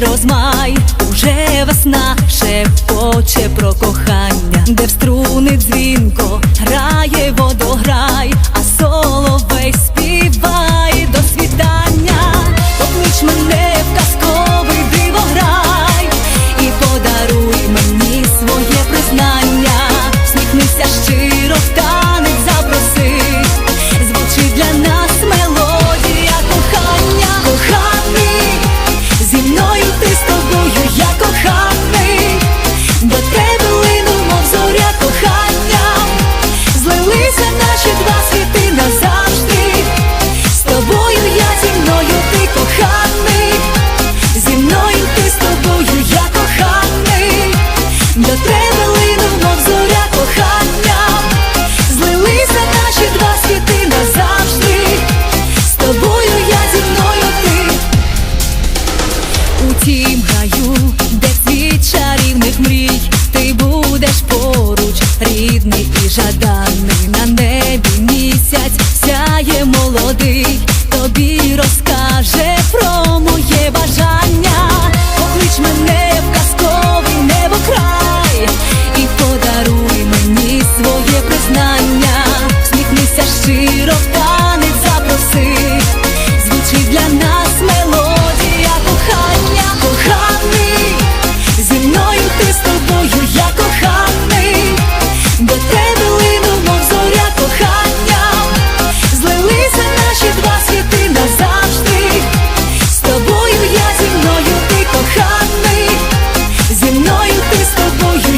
розмай, уже весна шепоче про кохання, де в струни дзвінко грає водограй.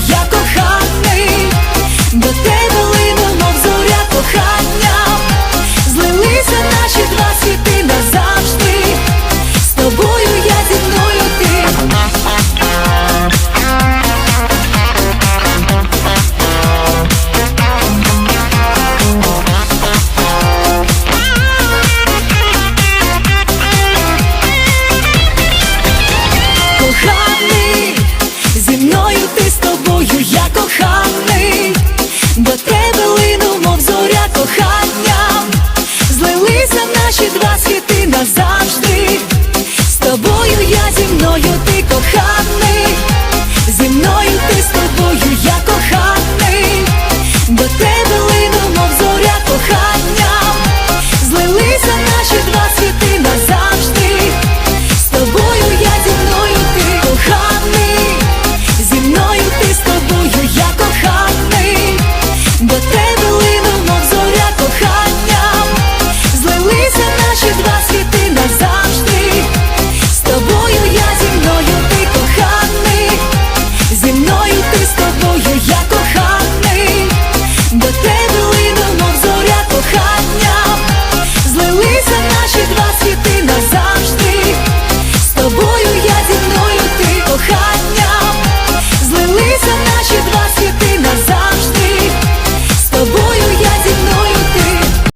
я